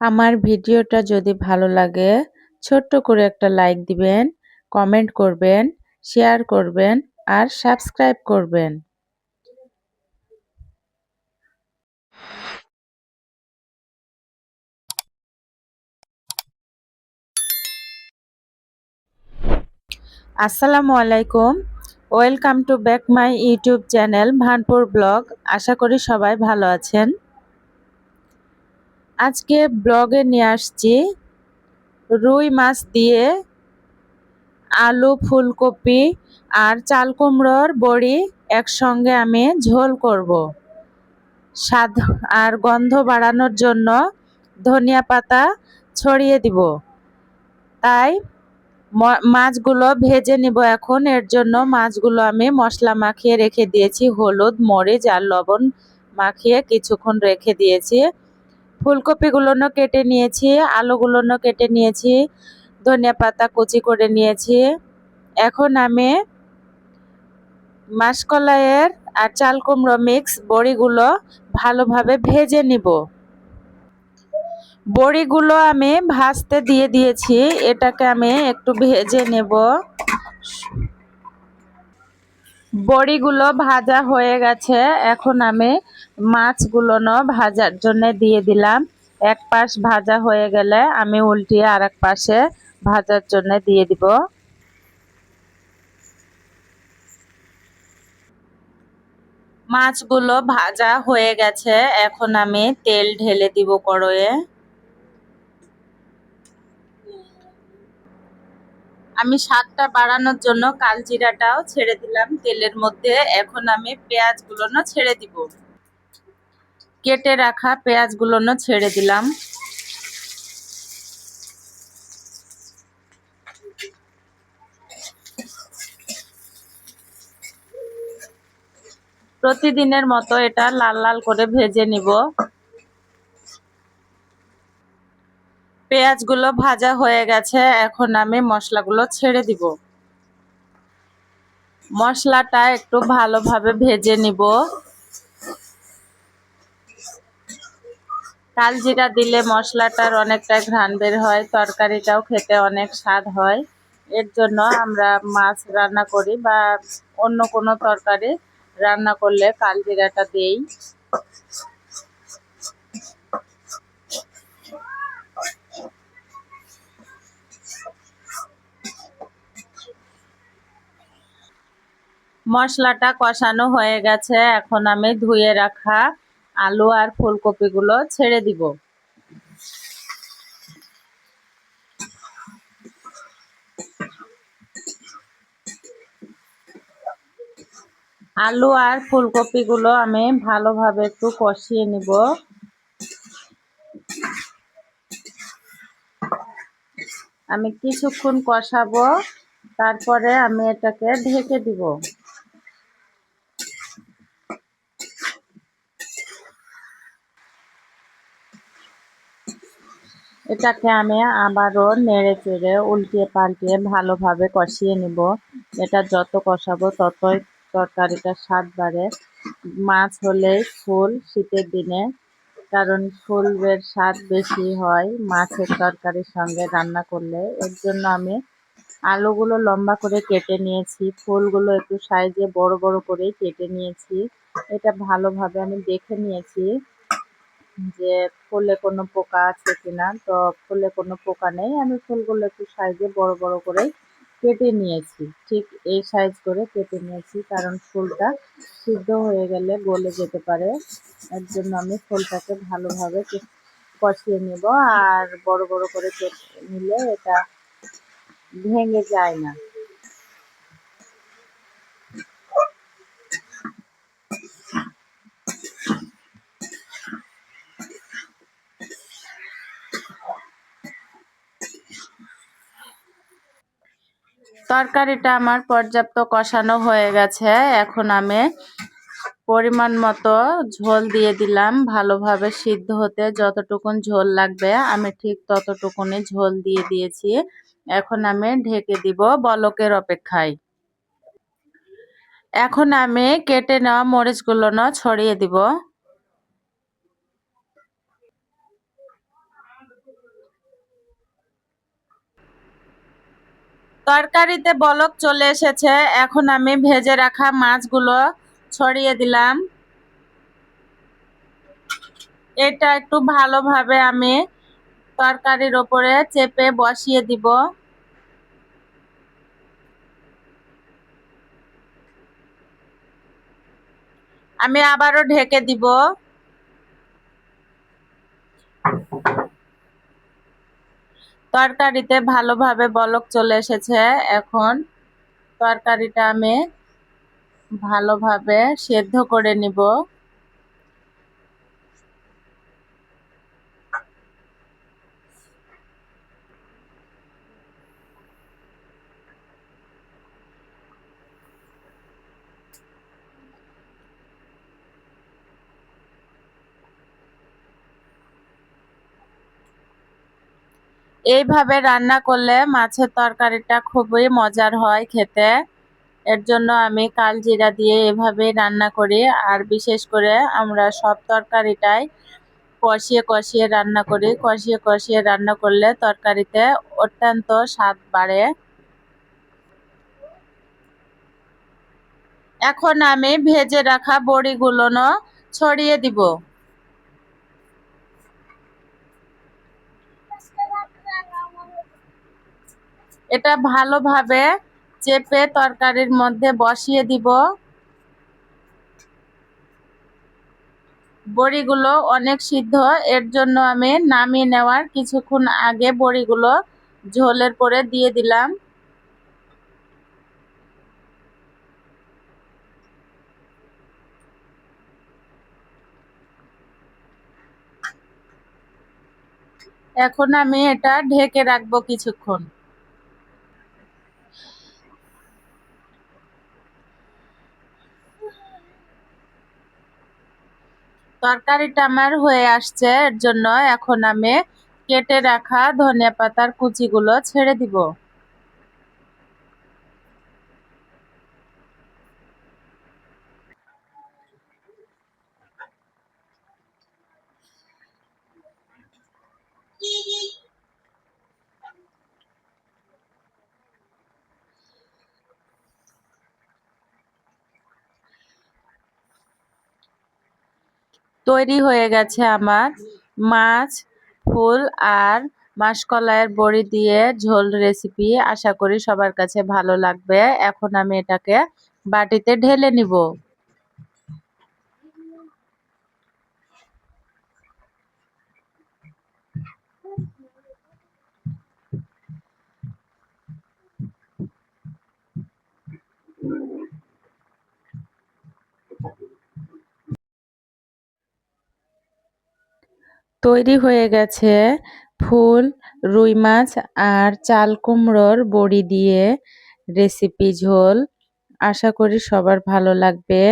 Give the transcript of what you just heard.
আমার ভিডিওটা যদি ভালো লাগে, ছোট্ট করে একটা লাইক দিবেন কমেন্ট করবেন শেয়ার করবেন, আর সাবস্ক্রাইব করবেন। আসসালামু আলাইকুম। Welcome to back my YouTube channel Bhanpur blog আশা করি সবাই ভালো আছেন। আজকে ব্লগে নিয়ে আসছি রুই মাছ দিয়ে আলু, ফুলকপি আর চাল কুমড়োর বড়ি একসঙ্গে আমি ঝোল করব। স্বাদ আর গন্ধ বাড়ানোর জন্য ধনিয়া পাতা ছড়িয়ে দিব। তাই মাছগুলো ভেজে নিব এখন। এর জন্য মাছগুলো আমি মশলা মাখিয়ে রেখে দিয়েছি। হলুদ, মরিচ আর লবণ মাখিয়ে কিছুক্ষণ রেখে দিয়েছি। ফুলকপিগুলোনো কেটে নিয়েছি, আলুগুলোনো কেটে নিয়েছি, ধনিয়া পাতা কুচি করে নিয়েছি। এখন আমি মাসকলাইয়ের আর চাল কুমড়ো মিক্স বড়িগুলো ভালোভাবে ভেজে নিব। বড়িগুলো আমি ভাজতে দিয়ে দিয়েছি, এটাকে আমি একটু ভেজে নেব। বড়িগুলো ভাজা হয়ে গেছে। এখন আমি মাছগুলো ভাজার জন্য দিয়ে দিলাম। এক পাশ ভাজা হয়ে গেলে আমি উল্টিয়ে আর এক পাশে ভাজার জন্য দিয়ে দিব। মাছগুলো ভাজা হয়ে গেছে। এখন আমি তেল ঢেলে দিব কড়য়ে আমি স্বাদটা বাড়ানোর জন্য কালজিরাটাও ছেড়ে দিলাম তেলের মধ্যে। এখন আমি পেঁয়াজগুলো ছেড়ে দিব। কেটে রাখা পেঁয়াজগুলো ছেড়ে দিলাম। প্রতিদিনের মতো এটা লাল লাল করে ভেজে নিব। পেঁয়াজগুলো ভাজা হয়ে গেছে, এখন আমি মশলাগুলো ছেড়ে দিব। মশলাটা একটু ভালোভাবে ভেজে নিব। কালজিরা দিলে মশলাটার অনেকটা ঘ্রাণ বের হয়, তরকারিটাও খেতে অনেক স্বাদ হয়। এর জন্য আমরা মাছ রান্না করি বা অন্য কোনো তরকারি রান্না করলে কালজিরাটা দেই। মশলাটা কষানো হয়ে গেছে। এখন আমি ধুয়ে রাখা আলু আর ফুলকপিগুলো ছেড়ে দিব। আলু আর ফুলকপিগুলো আমি ভালোভাবে একটু কষিয়ে নিব। আমি কিছুক্ষণ কষাবো, তারপরে আমি এটাকে ঢেকে দিব। এটাকে আমি আবারও নেড়ে চেড়ে উল্টিয়ে পাল্টিয়ে ভালোভাবে কষিয়ে নিব। এটা যত কষাবো ততই তরকারিটা স্বাদ বাড়ে। মাছ হলেই ফুল শীতের দিনে, কারণ ফুলের স্বাদ বেশি হয় মাছের তরকারির সঙ্গে রান্না করলে। এর জন্য আমি আলুগুলো লম্বা করে কেটে নিয়েছি। ফুলগুলো একটু সাইজে বড় বড় করেই কেটে নিয়েছি। এটা ভালোভাবে আমি দেখে নিয়েছি। যে ফুলে কোনো পোকা আছে কিনা, তো ফুলে কোনো পোকা নেই। আমি ফুলগুলো একটু সাইজে বড় বড় করে কেটে নিয়েছি। ঠিক এই সাইজ করে কেটে নিয়েছি, কারণ ফুলটা সিদ্ধ হয়ে গেলে গলে যেতে পারে। এর জন্য আমি ফুলটাকে ভালোভাবে কষিয়ে নেব। আর বড় বড় করে কেটে নিলে এটা ভেঙে যায় না। তরকারিটা আমার পর্যাপ্ত কষানো হয়ে গেছে। এখন আমি পরিমাণ মতো ঝোল দিয়ে দিলাম ভালোভাবে সিদ্ধ হতে। যতটুকুন ঝোল লাগবে, আমি ঠিক ততটুকুনি ঝোল দিয়ে দিয়েছি। এখন আমি ঢেকে দিব বলকের অপেক্ষায়। এখন আমি কেটে নেওয়া মরিচগুলো ছড়িয়ে দিব। তরকারিতে বলক চলে এসেছে। এখন আমি ভেজে রাখা মাছগুলো ছড়িয়ে দিলাম। এটা একটু ভালোভাবে আমি তরকারির ওপরে চেপে বসিয়ে দিব। আমি আবারও ঢেকে দিব। তরকারিতে ভালোভাবে বলক চলে এসেছে। এখন তরকারিটা আমি ভালোভাবে সেদ্ধ করে নিব। এইভাবে রান্না করলে মাছের তরকারিটা খুবই মজার হয় খেতে। এর জন্য আমি কাল জিরা দিয়ে এভাবেই রান্না করি। আর বিশেষ করে আমরা সব তরকারিটাই কষিয়ে কষিয়ে রান্না করি। কষিয়ে কষিয়ে রান্না করলে তরকারিতে অত্যন্ত স্বাদ বাড়ে। এখন আমি ভেজে রাখা বড়িগুলো ছড়িয়ে দিব। এটা ভালোভাবে চেপে তরকারির মধ্যে বসিয়ে দিব। বড়িগুলো অনেক সিদ্ধ, এর জন্য আমি নামিয়ে নেওয়ার কিছুক্ষণ আগে বড়িগুলো ঝোলের পরে দিয়ে দিলাম। এখন আমি এটা ঢেকে রাখব কিছুক্ষণ। তরকারিটা আমার হয়ে আসছে, এর জন্য এখন আমি কেটে রাখা ধনিয়া পাতার কুচিগুলো ছেড়ে দিব। তৈরি হয়ে গেছে আমার মাছ, ফুল আর মাসকলাইয়ের বড়ি দিয়ে ঝোল রেসিপি আশা করি সবার কাছে ভালো লাগবে। এখন আমি এটাকে বাটিতে ঢেলে নিব। তৈরি হয়ে গেছে ফুল, রুই মাছ আর চাল কুমড়োর বড়ি দিয়ে রেসিপি ঝোল। আশা করি সবার ভালো লাগবে।